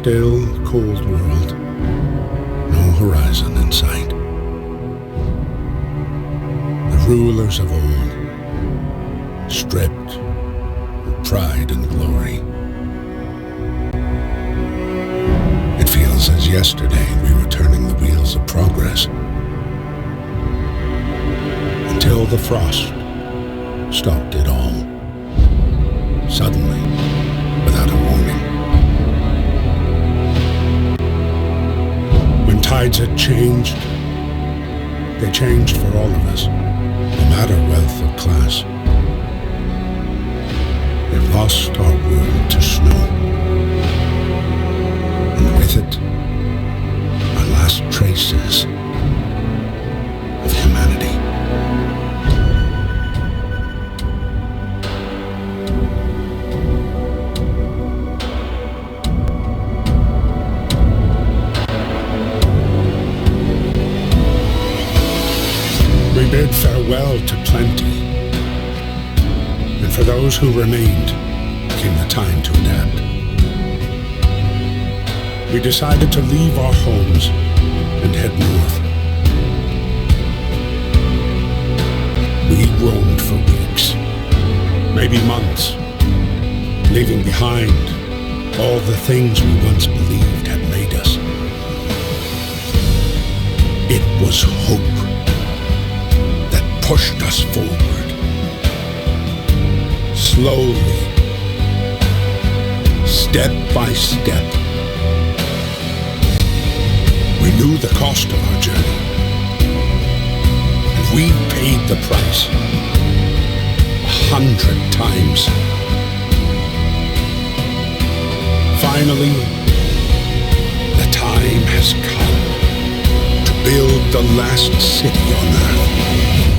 still, cold world, no horizon in sight. The rulers of old, stripped of pride and glory. It feels as yesterday we were turning the wheels of progress. Until the frost stopped it all. Suddenly, tides had changed, they changed for all of us, no matter wealth or class. We've lost our world to snow. And with it, our last traces bid farewell to plenty. And for those who remained, came the time to adapt. We decided to leave our homes and head north. We roamed for weeks, maybe months, leaving behind all the things we once believed had made us. It was hope pushed us forward. Slowly, step by step, we knew the cost of our journey. And we paid the price a hundred times. Finally, the time has come to build the last city on earth.